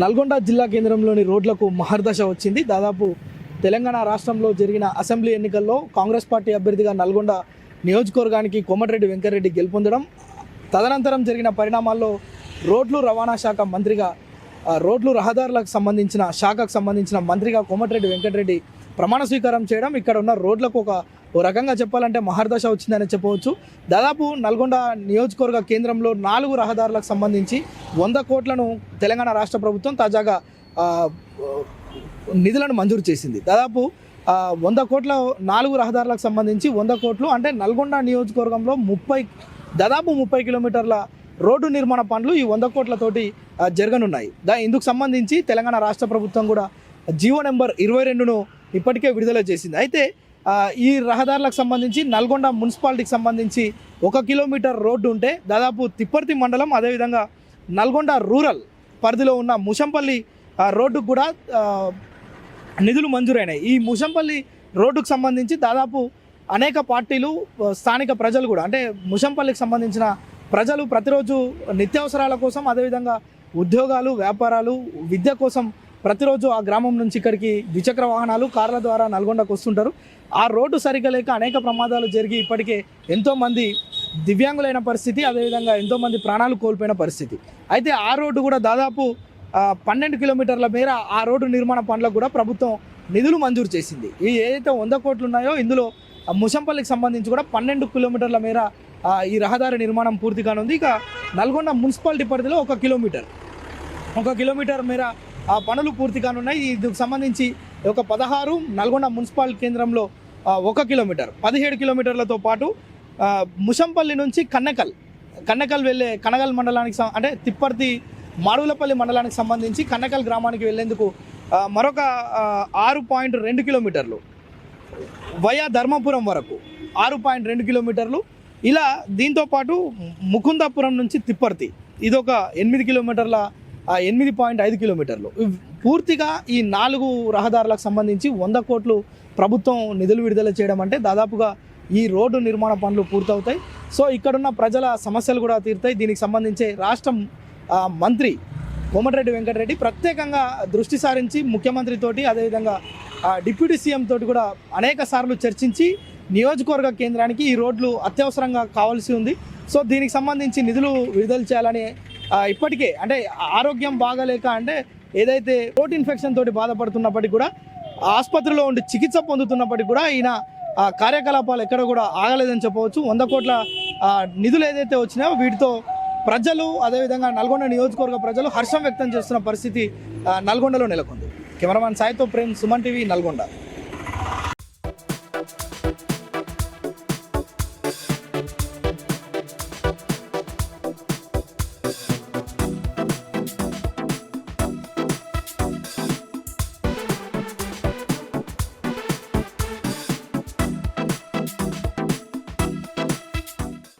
నల్గొండ జిల్లా కేంద్రంలోని రోడ్లకు మహర్దశ వచ్చింది. దాదాపు తెలంగాణ రాష్ట్రంలో జరిగిన అసెంబ్లీ ఎన్నికల్లో కాంగ్రెస్ పార్టీ అభ్యర్థిగా నల్గొండ నియోజకవర్గానికి కోమటిరెడ్డి వెంకటరెడ్డి గెలుపొందడం తదనంతరం జరిగిన పరిణామాల్లో రోడ్లు రవాణా శాఖ మంత్రిగా రోడ్లు రహదారులకు సంబంధించిన శాఖకు సంబంధించిన మంత్రిగా కోమటిరెడ్డి వెంకటరెడ్డి ప్రమాణ స్వీకారం చేయడం ఇక్కడ ఉన్న రోడ్లకు ఒక ఓ రకంగా చెప్పాలంటే మహర్దశ వచ్చిందని చెప్పవచ్చు. దాదాపు నల్గొండ నియోజకవర్గ కేంద్రంలో నాలుగు రహదారులకు సంబంధించి వంద కోట్లను తెలంగాణ రాష్ట్ర ప్రభుత్వం తాజాగా నిధులను మంజూరు చేసింది. దాదాపు వంద కోట్ల నాలుగు రహదారులకు సంబంధించి వంద కోట్లు అంటే నల్గొండ నియోజకవర్గంలో ముప్పై దాదాపు ముప్పై కిలోమీటర్ల రోడ్డు నిర్మాణ పనులు ఈ వంద కోట్లతోటి జరగనున్నాయి. దా ఇందుకు సంబంధించి తెలంగాణ రాష్ట్ర ప్రభుత్వం కూడా జియో నెంబర్ ఇరవై రెండును ఇప్పటికే విడుదల చేసింది. అయితే ఈ రహదారులకు సంబంధించి నల్గొండ మున్సిపాలిటీకి సంబంధించి ఒక కిలోమీటర్ రోడ్డు ఉంటే దాదాపు తిప్పర్తి మండలం అదేవిధంగా నల్గొండ రూరల్ పరిధిలో ఉన్న ముషంపల్లి రోడ్డుకు కూడా నిధులు మంజూరైనాయి. ఈ ముషంపల్లి రోడ్డుకు సంబంధించి దాదాపు అనేక పార్టీలు స్థానిక ప్రజలు కూడా అంటే ముషంపల్లికి సంబంధించిన ప్రజలు ప్రతిరోజు నిత్యావసరాల కోసం అదేవిధంగా ఉద్యోగాలు వ్యాపారాలు విద్య కోసం ప్రతిరోజు ఆ గ్రామం నుంచి ఇక్కడికి ద్విచక్ర వాహనాలు కార్ల ద్వారా నల్గొండకు వస్తుంటారు. ఆ రోడ్డు సరిగ్గా లేక అనేక ప్రమాదాలు జరిగి ఇప్పటికే ఎంతోమంది దివ్యాంగులైన పరిస్థితి అదేవిధంగా ఎంతోమంది ప్రాణాలు కోల్పోయిన పరిస్థితి. అయితే ఆ రోడ్డు కూడా దాదాపు పన్నెండు కిలోమీటర్ల మేర ఆ రోడ్డు నిర్మాణ పనులకు కూడా ప్రభుత్వం నిధులు మంజూరు చేసింది. ఈ ఏదైతే వంద కోట్లు ఉన్నాయో ఇందులో ముషంపల్లికి సంబంధించి కూడా పన్నెండు కిలోమీటర్ల మేర ఈ రహదారి నిర్మాణం పూర్తి కానుంది. ఇక నల్గొండ మున్సిపాలిటీ పరిధిలో ఒక కిలోమీటర్. ఒక కిలోమీటర్ మేర పనులు పూర్తి కానున్నాయి. ఇందుకు సంబంధించి ఒక పదహారు నల్గొండ మున్సిపల్ కేంద్రంలో ఒక కిలోమీటర్ పదిహేడు కిలోమీటర్లతో పాటు ముషంపల్లి నుంచి కన్నకల్ కన్నకల్ వెళ్ళే కనగల్ మండలానికి అంటే తిప్పర్తి మాడుగులపల్లి మండలానికి సంబంధించి కన్నకల్ గ్రామానికి వెళ్ళేందుకు మరొక ఆరు పాయింట్ రెండు కిలోమీటర్లు వయా ధర్మపురం వరకు ఆరు పాయింట్ రెండు కిలోమీటర్లు ఇలా దీంతో పాటు ముకుందాపురం నుంచి తిప్పర్తి ఇదొక ఎనిమిది కిలోమీటర్ల ఎనిమిది పాయింట్ ఐదు కిలోమీటర్లు. పూర్తిగా ఈ నాలుగు రహదారులకు సంబంధించి వంద కోట్లు ప్రభుత్వం నిధులు విడుదల చేయడం అంటే దాదాపుగా ఈ రోడ్డు నిర్మాణ పనులు పూర్తవుతాయి. సో ఇక్కడున్న ప్రజల సమస్యలు కూడా తీరుతాయి. దీనికి సంబంధించి రాష్ట్రం మంత్రి కోమటిరెడ్డి వెంకటరెడ్డి ప్రత్యేకంగా దృష్టి సారించి ముఖ్యమంత్రితోటి అదేవిధంగా డిప్యూటీ సీఎం తోటి కూడా అనేక సార్లు చర్చించి నియోజకవర్గ కేంద్రానికి ఈ రోడ్లు అత్యవసరంగా కావాల్సి ఉంది. సో దీనికి సంబంధించి నిధులు విడుదల చేయాలని ఇప్పటికే అంటే ఆరోగ్యం బాగాలేక అంటే ఏదైతే రోడ్ ఇన్ఫెక్షన్ తోటి బాధపడుతున్నప్పటికీ కూడా ఆసుపత్రిలో ఉండి చికిత్స పొందుతున్నప్పటికీ కూడా ఈయన కార్యకలాపాలు ఎక్కడ కూడా ఆగలేదని చెప్పవచ్చు. వంద కోట్ల నిధులు ఏదైతే వచ్చినాయో వీటితో ప్రజలు అదేవిధంగా నల్గొండ నియోజకవర్గ ప్రజలు హర్షం వ్యక్తం చేస్తున్న పరిస్థితి నల్గొండలో నెలకొంది. కెమెరామ్యాన్ సాయితో ప్రేమ్ సుమన్ టీవీ నల్గొండ.